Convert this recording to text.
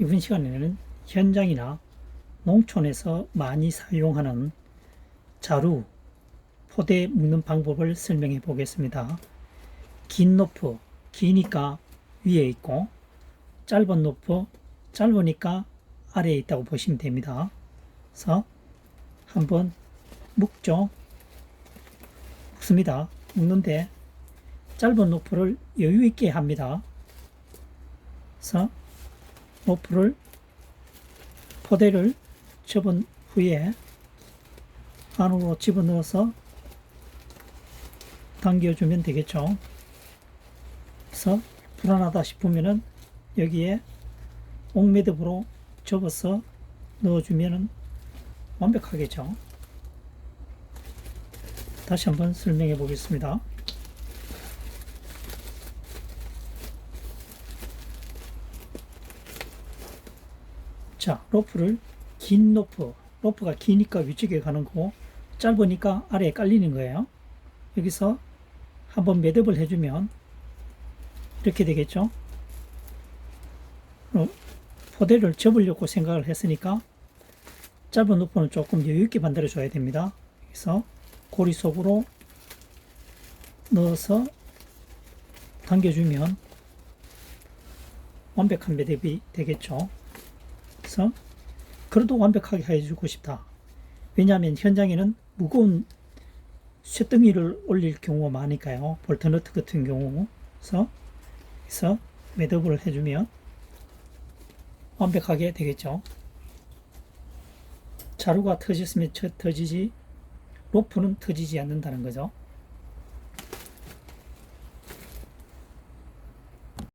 이번 시간에는 현장이나 농촌에서 많이 사용하는 자루, 포대 묶는 방법을 설명해 보겠습니다. 긴 노프, 기니까 위에 있고 짧은 노프, 짧으니까 아래에 있다고 보시면 됩니다. 그래서 한번 묶죠. 묶습니다. 묶는데 짧은 노프를 여유 있게 합니다. 그래서 노프를 포대를 접은 후에 안으로 집어넣어서 당겨주면 되겠죠. 그래서 불안하다 싶으면은 여기에 옥매듭으로 접어서 넣어주면은 완벽하겠죠. 다시 한번 설명해 보겠습니다. 자, 로프를 긴 로프, 로프가 기니까 위쪽에 가는 거고 짧으니까 아래에 깔리는 거예요. 여기서 한번 매듭을 해주면 이렇게 되겠죠. 어, 포대를 접으려고 생각을 했으니까 짧은 로프는 조금 여유 있게 만들어 줘야 됩니다. 그래서 고리 속으로 넣어서 당겨주면 완벽한 매듭이 되겠죠. 그래서 그래도 완벽하게 해주고 싶다. 왜냐하면 현장에는 무거운 쇳덩이를 올릴 경우가 많으니까요. 볼트너트 같은 경우. 그래서, 그래서 매듭을 해주면 완벽하게 되겠죠. 자루가 터졌으면 쳐- 터지지 로프는 터지지 않는다는 거죠.